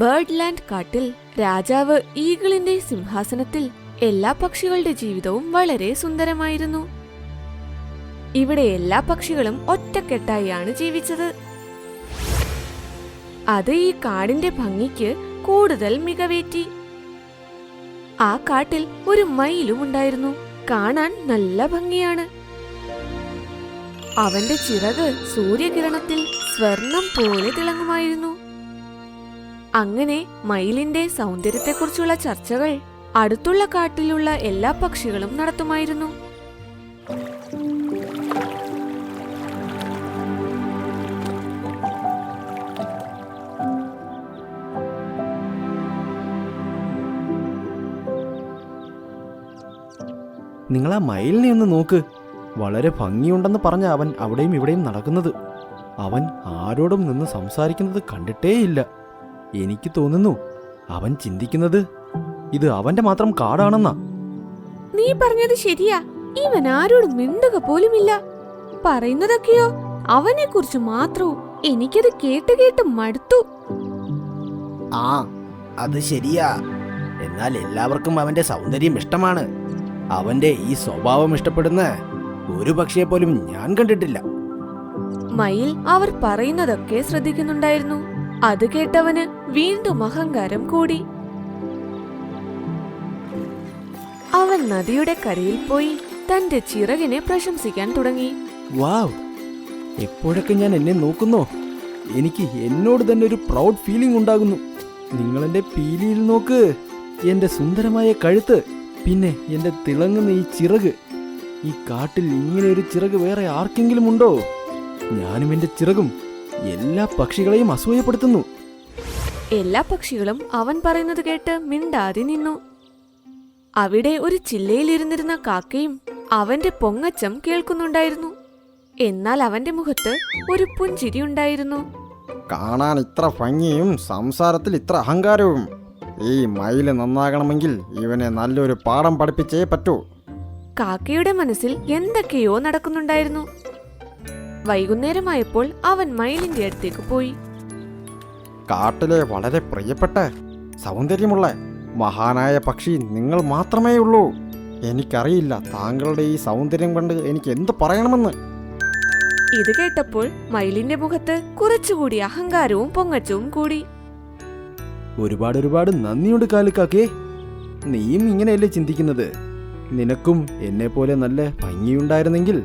Bird land കാട്ടിൽ രാജാവ് ഈഗിളിന്റെ സിംഹാസനത്തിൽ എല്ലാ പക്ഷികളുടെ ജീവിതവും വളരെ സുന്ദരമായിരുന്നു. ഇവിടെ എല്ലാ പക്ഷികളും ഒറ്റക്കെട്ടായാണ് ജീവിച്ചത്. അത് ഈ കാടിന്റെ ഭംഗിക്ക് കൂടുതൽ മികവേറ്റി. ആ കാട്ടിൽ ഒരു മയിലും ഉണ്ടായിരുന്നു. കാണാൻ നല്ല ഭംഗിയാണ്. അവന്റെ ചിറക് സൂര്യകിരണത്തിൽ സ്വർണം പോലെ തിളങ്ങുമായിരുന്നു. അങ്ങനെ മയിലിന്റെ സൗന്ദര്യത്തെക്കുറിച്ചുള്ള ചർച്ചകൾ അടുത്തുള്ള കാട്ടിലുള്ള എല്ലാ പക്ഷികളും നടത്തുമായിരുന്നു. നിങ്ങൾ ആ മയിലിനെ ഒന്ന് നോക്ക്. വളരെ ഭംഗിയുണ്ടെന്ന് പറഞ്ഞ അവൻ അവിടെയും ഇവിടെയും നടക്കുന്നത്. അവൻ ആരോടും നിന്ന് സംസാരിക്കുന്നത് കണ്ടിട്ടേയില്ല. എനിക്ക് തോന്നുന്നു അവൻ ചിന്തിക്കുന്നത് ഇത് അവന്റെ മാത്രം കാടാണെന്നാ. നീ പറഞ്ഞത് ശരിയാ. ഇവൻ ആരോടും മിണ്ടുക പോലുമില്ല. പറയുന്നതൊക്കെയോ അവനെ കുറിച്ച് മാത്രവും എനിക്കത് കേട്ട് കേട്ട് മടുത്തു. ആ അത് ശരിയാ. എന്നാൽ എല്ലാവർക്കും അവന്റെ സൗന്ദര്യം ഇഷ്ടമാണ്. അവന്റെ ഈ സ്വഭാവം ഇഷ്ടപ്പെടുന്ന ഒരു പക്ഷിയെ പോലും ഞാൻ കണ്ടിട്ടില്ല. മയിൽ അവർ പറയുന്നതൊക്കെ ശ്രദ്ധിക്കുന്നുണ്ടായിരുന്നു. അത് കേട്ടവന് വീണ്ടും അഹങ്കാരം കൂടി. അവൻ നദിയുടെ കരയിൽ പോയി തന്റെ ചിറകിനെ പ്രശംസിക്കാൻ തുടങ്ങി. വാവ് എപ്പോഴൊക്കെ ഞാൻ എന്നെ നോക്കുന്നോ? എനിക്ക് എന്നോട് തന്നെ ഒരു പ്രൗഡ് ഫീലിംഗ് ഉണ്ടാകുന്നു. നിങ്ങളെന്റെ പീലിയിൽ നോക്ക് എന്റെ സുന്ദരമായ കഴുത്ത് പിന്നെ എന്റെ തിളങ്ങുന്ന ഈ ചിറക്. ഈ കാട്ടിൽ ഇങ്ങനെ ഒരു ചിറക് വേറെ ആർക്കെങ്കിലും ഉണ്ടോ? ഞാനും എന്റെ ചിറകും. എല്ലാ പക്ഷികളെയും അസൂയപ്പെടുത്തുന്നു. എല്ലാ പക്ഷികളും അവൻ പറയുന്നത് കേട്ട് മിണ്ടാതെ നിന്നു. അവിടെ ഒരു ചില്ലയിലിരുന്നിരുന്ന കാക്കയും അവന്റെ പൊങ്ങച്ചം കേൾക്കുന്നുണ്ടായിരുന്നു. എന്നാൽ അവന്റെ മുഖത്ത് ഒരു പുഞ്ചിരി ഉണ്ടായിരുന്നു. കാണാൻ ഇത്ര ഭംഗിയും സംസാരത്തിൽ ഇത്ര അഹങ്കാരവും. ഈ മയിൽ നന്നാകണമെങ്കിൽ ഇവനെ നല്ലൊരു പാഠം പഠിപ്പിച്ചേ പറ്റൂ. കാക്കയുടെ മനസ്സിൽ എന്തൊക്കെയോ നടക്കുന്നുണ്ടായിരുന്നു. വൈകുന്നേരമായപ്പോൾ അവൻ മയിലിന്റെ അടുത്തേക്ക് പോയി. കാട്ടിലെ വളരെ പ്രിയപ്പെട്ട സൗന്ദര്യമുള്ള മഹാനായ പക്ഷി നിങ്ങൾ മാത്രമേ ഉള്ളൂ. എനിക്കറിയില്ല താങ്കളുടെ ഈ സൗന്ദര്യം കണ്ട് എനിക്ക് എന്ത് പറയണമെന്ന്. ഇത് കേട്ടപ്പോൾ മയിലിന്റെ മുഖത്ത് കുറച്ചുകൂടി അഹങ്കാരവും പൊങ്ങച്ചവും കൂടി. ഒരുപാട് ഒരുപാട് നന്ദിയുണ്ട് കാലുക്കാക്കേ. നീയും ഇങ്ങനെയല്ലേ ചിന്തിക്കുന്നത്? നിനക്കും എന്നെ പോലെ നല്ല ഭംഗിയുണ്ടായിരുന്നെങ്കിൽ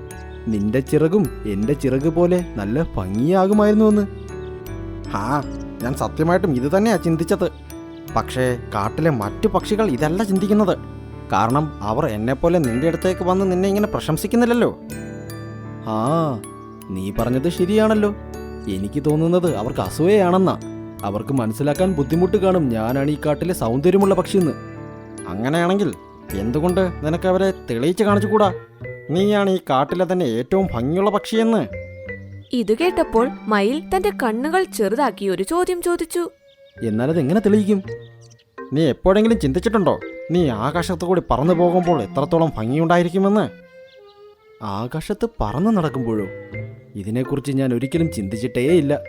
നിന്റെ ചിറകും എന്റെ ചിറക് പോലെ നല്ല ഭംഗിയാകുമായിരുന്നുവെന്ന്. ആ ഞാൻ സത്യമായിട്ടും ഇത് തന്നെയാ ചിന്തിച്ചത്. പക്ഷേ കാട്ടിലെ മറ്റു പക്ഷികൾ ഇതല്ല ചിന്തിക്കുന്നത്. കാരണം അവർ എന്നെപ്പോലെ നിന്റെ അടുത്തേക്ക് വന്ന് നിന്നെ ഇങ്ങനെ പ്രശംസിക്കുന്നില്ലല്ലോ. ആ നീ പറഞ്ഞത് ശരിയാണല്ലോ. എനിക്ക് തോന്നുന്നത് അവർക്ക് അസൂയയാണെന്നാ. അവർക്ക് മനസ്സിലാക്കാൻ ബുദ്ധിമുട്ട് കാണും ഞാനാണ് ഈ കാട്ടിലെ സൗന്ദര്യമുള്ള പക്ഷിയെന്ന്. അങ്ങനെയാണെങ്കിൽ എന്തുകൊണ്ട് നിനക്ക് അവരെ തെളിയിച്ച് കാണിച്ചുകൂടാ? നീയാണ് ഈ കാട്ടിലെ തന്നെ ഏറ്റവും ഭംഗിയുള്ള പക്ഷിയെന്ന്? ഇത് കേട്ടപ്പോൾ മയിൽ തന്റെ കണ്ണുകൾ ചെറുതാക്കി ഒരു ചോദ്യം ചോദിച്ചു. എന്നാൽ അത് എങ്ങനെ തെളിയിക്കും? നീ എപ്പോഴെങ്കിലും ചിന്തിച്ചിട്ടുണ്ടോ നീ ആകാശത്തു കൂടി പറന്നു പോകുമ്പോൾ എത്രത്തോളം ഭംഗിയുണ്ടായിരിക്കുമെന്ന്? ആകാശത്ത് പറന്നു നടക്കുമ്പോഴോ? ഇതിനെക്കുറിച്ച് ഞാൻ ഒരിക്കലും ചിന്തിച്ചിട്ടേയില്ല.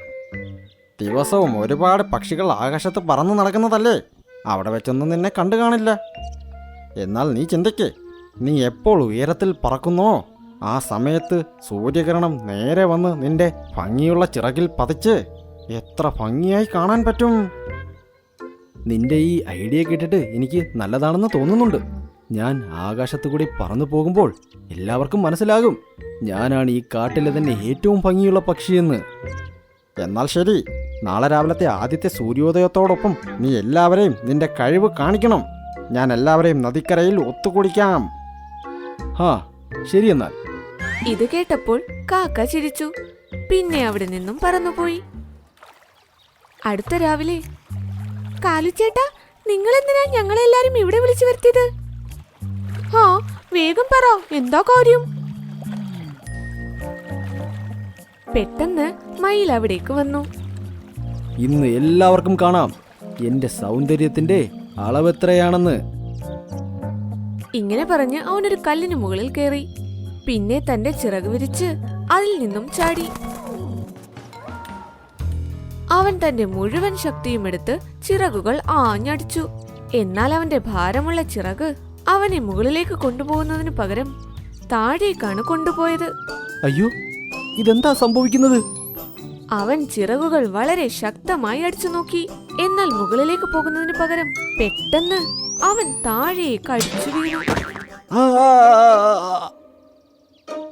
ദിവസവും ഒരുപാട് പക്ഷികൾ ആകാശത്ത് പറന്നു നടക്കുന്നതല്ലേ? അവിടെ വെച്ചൊന്നും നിന്നെ കണ്ടു കാണില്ല. എന്നാൽ നീ ചിന്തിക്കേ. നീ എപ്പോൾ ഉയരത്തിൽ പറക്കുന്നോ? ആ സമയത്ത് സൂര്യകിരണം നേരെ വന്ന് നിന്റെ ഭംഗിയുള്ള ചിറകിൽ പതിച്ച് എത്ര ഭംഗിയായി കാണാൻ പറ്റും? നിന്റെ ഈ ഐഡിയ കേട്ടിട്ട് എനിക്ക് നല്ലതാണെന്ന് തോന്നുന്നുണ്ട്. ഞാൻ ആകാശത്തു കൂടി പറന്നു പോകുമ്പോൾ എല്ലാവർക്കും മനസ്സിലാകും. ഞാനാണ് ഈ കാട്ടിലെ തന്നെ ഏറ്റവും ഭംഗിയുള്ള പക്ഷിയെന്ന് എന്നാൽ ശരി നാളെ രാവിലത്തെ ആദ്യത്തെ സൂര്യോദയത്തോടൊപ്പം നീ എല്ലാവരെയും നിന്റെ കഴിവ് കാണിക്കണം. ഞാൻ എല്ലാവരെയും നദിക്കരയിൽ ഒത്തുകൂടിക്കാം. ഹാ ശരി ഇത് കേട്ടപ്പോൾ കാക്ക ചിരിച്ചു. പിന്നെ അവിടെ നിന്നും പറന്നുപോയി. അടുത്ത രാവിലെ കാലുച്ചേട്ടാ നിങ്ങൾ എന്തിനാ ഞങ്ങളെല്ലാരും ഇവിടെ വിളിച്ചു വരുത്തിയത്? ഹോ വേഗം പറ എന്താ കാര്യം? പെട്ടെന്ന് മയിൽ അവിടേക്ക് വന്നു. ഇന്ന് എല്ലാവർക്കും കാണാം. എന്റെ സൗന്ദര്യത്തിന്റെ അളവെത്രയാണെന്ന് ഇങ്ങനെ പറഞ്ഞ് അവനൊരു കല്ലിനു മുകളിൽ കയറി പിന്നെ തന്റെ ചിറക് വിരിച്ച് അതിൽ നിന്നും ചാടി. അവൻ തന്റെ മുഴുവൻ ശക്തിയും എടുത്ത് ചിറകുകൾ ആഞ്ഞടിച്ചു. എന്നാൽ അവന്റെ ഭാരമുള്ള ചിറക് അവനെ മുകളിലേക്ക് കൊണ്ടുപോകുന്നതിന് പകരം താഴേക്കാണ് കൊണ്ടുപോയത്. അയ്യോ ഇതെന്താ സംഭവിക്കുന്നത്? അവൻ ചിറകുകൾ വളരെ ശക്തമായി അടിച്ചു നോക്കി. എന്നാൽ മുകളിലേക്ക് പോകുന്നതിന് പകരം പെട്ടെന്ന് അവൻ താഴേക്ക് കഴിച്ചു വീണു. ആ,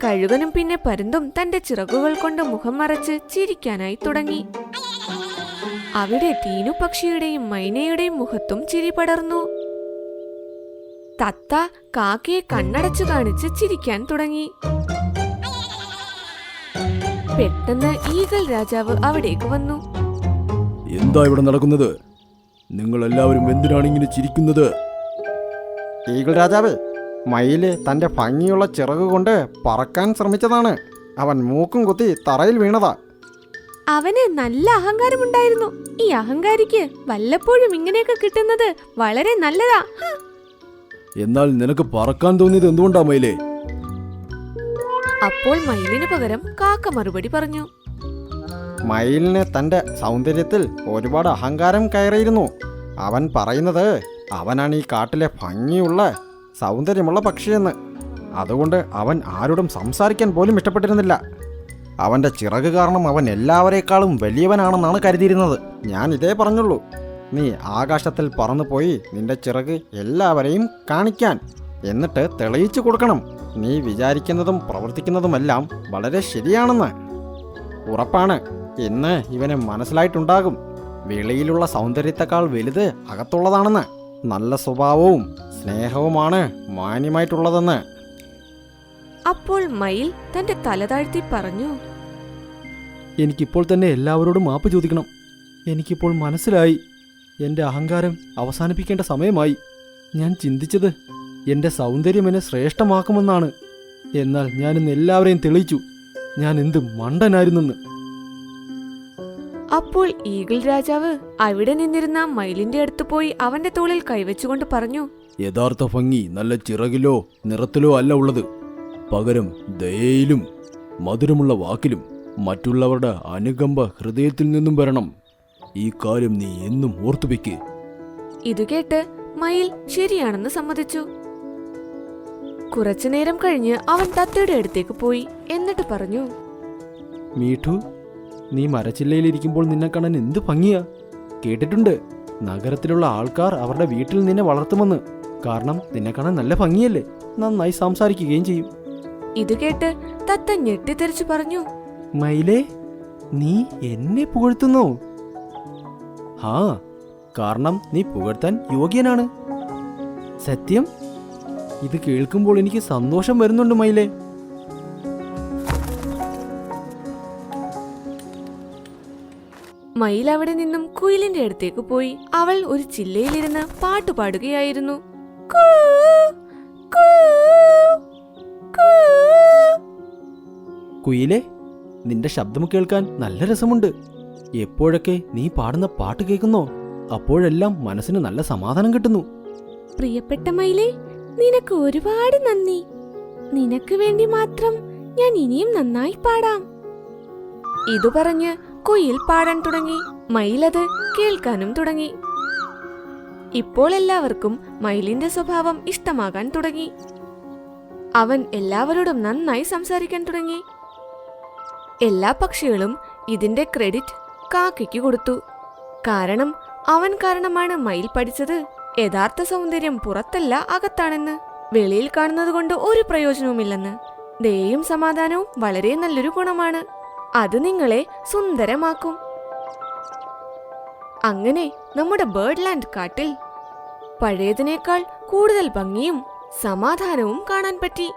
കഴുകനും പിന്നെ പരുന്തും തന്റെ ചിറകുകൾ കൊണ്ട് മുഖം മറച്ച് ചിരിക്കാനായി തുടങ്ങി. അവിടെ തീനു പക്ഷിയുടെയും മൈനയുടെയും മുഖത്തും ചിരി പടർന്നു. തത്ത കാക്കയെ കണ്ണടച്ചു കാണിച്ച് ചിരിക്കാൻ തുടങ്ങി. പെട്ടെന്ന് ഈഗൽ രാജാവ് അവിടേക്ക് വന്നു. എന്താ ഇവിടെ നടക്കുന്നത്? നിങ്ങൾ എല്ലാവരും എന്തിനാണ് ഇങ്ങനെ ചിരിക്കുന്നത്? ഈഗിൾ രാജാവ് മയിൽ തന്റെ ഭംഗിയുള്ള ചിറക് കൊണ്ട് പറക്കാൻ ശ്രമിച്ചതാണ്. അവൻ മൂക്കും കുത്തി തറയിൽ വീണതാ. അവന് നല്ല അഹങ്കാരമുണ്ടായിരുന്നു. ഈ അഹങ്കാരിക്ക് വല്ലപ്പോഴും ഇങ്ങനെയൊക്കെ കിട്ടുന്നത് വളരെ നല്ലതാ. എന്നാൽ നിനക്ക് പറക്കാൻ തോന്നിയത് എന്തുകൊണ്ടാ മയിലേ? അപ്പോൾ മയിലിന് പകരം കാക്ക മറുപടി പറഞ്ഞു. മയിലിന് തന്റെ സൗന്ദര്യത്തിൽ ഒരുപാട് അഹങ്കാരം കയറിയിരുന്നു. അവൻ പറയുന്നത് അവനാണ് ഈ കാട്ടിലെ ഭംഗിയുള്ള സൗന്ദര്യമുള്ള പക്ഷിയെന്ന്. അതുകൊണ്ട് അവൻ ആരോടും സംസാരിക്കാൻ പോലും ഇഷ്ടപ്പെട്ടിരുന്നില്ല. അവന്റെ ചിറക് കാരണം അവൻ എല്ലാവരേക്കാളും വലിയവനാണെന്നാണ് കരുതിയിരുന്നത്. ഞാൻ ഇതേ പറഞ്ഞുള്ളൂ. നീ ആകാശത്തിൽ പറന്നു പോയി നിന്റെ ചിറക് എല്ലാവരെയും കാണിക്കാൻ. എന്നിട്ട് തെളിയിച്ചു കൊടുക്കണം. നീ വിചാരിക്കുന്നതും പ്രവർത്തിക്കുന്നതുമെല്ലാം വളരെ ശരിയാണെന്ന്. ഉറപ്പാണ്. ഇന്ന് ഇവന് മനസ്സിലായിട്ടുണ്ടാകും. വെളിയിലുള്ള സൗന്ദര്യത്തെക്കാൾ വലുത് അകത്തുള്ളതാണെന്ന്. നല്ല സ്വഭാവവും സ്നേഹവുമാണ് മാന്യമായിട്ടുള്ളതെന്ന്. അപ്പോൾ മയിൽ തന്റെ തല താഴ്ത്തി പറഞ്ഞു എനിക്കിപ്പോൾ തന്നെ എല്ലാവരോടും മാപ്പ് ചോദിക്കണം. എനിക്കിപ്പോൾ മനസ്സിലായി. എന്റെ അഹങ്കാരം അവസാനിപ്പിക്കേണ്ട സമയമായി. ഞാൻ ചിന്തിച്ചത് എന്റെ സൗന്ദര്യം എന്നെ ശ്രേഷ്ഠമാക്കുമെന്നാണ്. എന്നാൽ ഞാനിന്ന് എല്ലാവരെയും തെളിയിച്ചു. ഞാൻ എന്ത് മണ്ടനായിരുന്നെന്ന്. അപ്പോൾ ഈഗിൾ രാജാവ് അവിടെ നിന്നിരുന്ന മയിലിന്റെ അടുത്ത് പോയി അവന്റെ തോളിൽ കൈവച്ചുകൊണ്ട് പറഞ്ഞു യഥാർത്ഥ ഭംഗി നല്ല ചിറകിലോ നിറത്തിലോ അല്ല ഉള്ളത്. പകരം ദയയിലും മധുരമുള്ള വാക്കിലും മറ്റുള്ളവരുടെ അനുകമ്പ ഹൃദയത്തിൽ നിന്നും വരണം. ഈ കാര്യം നീ എന്നും ഓർത്തുവെക്ക്. ഇത് കേട്ട് മയിൽ ശരിയാണെന്ന് സമ്മതിച്ചു. കുറച്ചുനേരം കഴിഞ്ഞ് അവൻ തത്തയുടെ അടുത്തേക്ക് പോയി. എന്നിട്ട് പറഞ്ഞു മീഠു നീ മരച്ചില്ലയിലിരിക്കുമ്പോൾ നിന്നെ കാണാൻ എന്ത് ഭംഗിയാ? കേട്ടിട്ടുണ്ട് നഗരത്തിലുള്ള ആൾക്കാർ അവരുടെ വീട്ടിൽ നിന്നെ വളർത്തുമെന്ന്. കാരണം നിന്നെ കാണാൻ നല്ല ഭംഗിയല്ലേ? നന്നായി സംസാരിക്കുകയും ചെയ്യും. ഇത് കേട്ട് തത്ത ഞെട്ടിത്തെറിച്ചു പറഞ്ഞു മയിലേ നീ എന്നെ പുകഴ്ത്തുന്നു. ഹാ കാരണം നീ പുകഴ്ത്താൻ യോഗ്യനാണ്. സത്യം? ഇത് കേൾക്കുമ്പോൾ എനിക്ക് സന്തോഷം വരുന്നുണ്ട് മയിലേ. മയിൽ അവിടെ നിന്നും കുയിലിന്റെ അടുത്തേക്ക് പോയി. അവൾ ഒരു ചില്ലയിലിരുന്ന് പാട്ട് പാടുകയായിരുന്നു. കുയിലേ നിന്റെ ശബ്ദം കേൾക്കാൻ നല്ല രസമുണ്ട്. എപ്പോഴൊക്കെ നീ പാടുന്ന പാട്ട് കേൾക്കുന്നോ അപ്പോഴെല്ലാം മനസ്സിന് നല്ല സമാധാനം കിട്ടുന്നു. പ്രിയപ്പെട്ട മയിലേ നിനക്ക് ഒരുപാട് നന്ദി. നിനക്ക് വേണ്ടി മാത്രം ഞാൻ ഇനിയും നന്നായി പാടാം. ഇതു പറഞ്ഞ് കുയിൽ പാടാൻ തുടങ്ങി. മയിലത് കേൾക്കാനും തുടങ്ങി. ഇപ്പോൾ എല്ലാവർക്കും മയിലിന്റെ സ്വഭാവം ഇഷ്ടമാകാൻ തുടങ്ങി. അവൻ എല്ലാവരോടും നന്നായി സംസാരിക്കാൻ തുടങ്ങി. എല്ലാ പക്ഷികളും ഇതിന്റെ ക്രെഡിറ്റ് കാക്കയ്ക്ക് കൊടുത്തു. കാരണം അവൻ കാരണമാണ് മയിൽ പഠിച്ചത്. യഥാർത്ഥ സൗന്ദര്യം പുറത്തല്ല അകത്താണെന്ന്. വെളിയിൽ കാണുന്നത് കൊണ്ട് ഒരു പ്രയോജനവുമില്ലെന്ന്. ദയയും സമാധാനവും വളരെ നല്ലൊരു ഗുണമാണ്. അത് നിങ്ങളെ സുന്ദരമാക്കും. അങ്ങനെ നമ്മുടെ ബേർഡ് ലാൻഡ് കാട്ടിൽ പഴയതിനേക്കാൾ കൂടുതൽ ഭംഗിയും സമാധാനവും കാണാൻ പറ്റി.